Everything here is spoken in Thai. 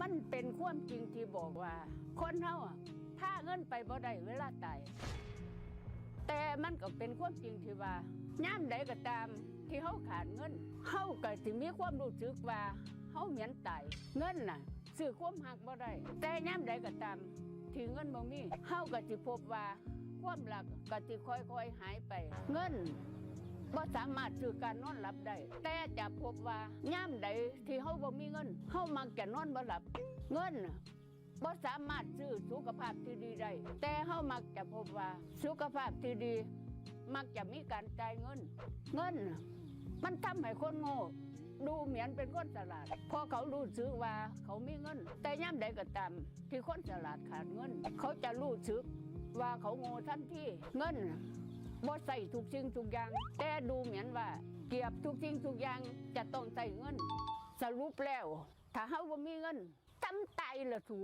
มันเป็นความจริงที่บอกว่า คนเฮาอะถ้าเงินไปบ่ได้เวลาตายแต่มันก็เป็นความจริงที่ว่าย่ามใดก็ตามที่เฮาขาดเงินเฮาก็สิมีความรู้สึกว่าเฮาเหมือนตายเงินน่ะซื้อความหักบ่ได้แต่ย่ามใดก็ตามที่เงินบ่มีเฮาก็สิพบว่าความรักก็สิค่อยๆหายไป เงิน บ่สามารถซื้อการนอนหลับได้ แต่จะพบว่าย่ามใดที่เฮาบ่มีเงินเฮามักจะนอนบ่หลับ เงินบ่สามารถซื้อสุขภาพที่ดีได้ แต่เฮามักจะพบว่าสุขภาพที่ดี มักจะมีการจ่ายเงิน เงิน มันทำให้คนโง่ดูเหมือนเป็นคนฉลาด พอเขารู้สึกว่าเขามีเงิน แต่ย่ำใดก็ตามที่คนฉลาดขาดเงิน เขาจะรู้สึกว่าเขาโง่ทันทีเงิน บ่ใส่ทุกสิ่งทุกอย่าง แต่ดูเหมือนว่าเกียบทุกสิ่งทุกอย่างจะต้องใส่เงิน สรุปแล้ว ถ้าเฮาบ่มีเงินจำตายละถู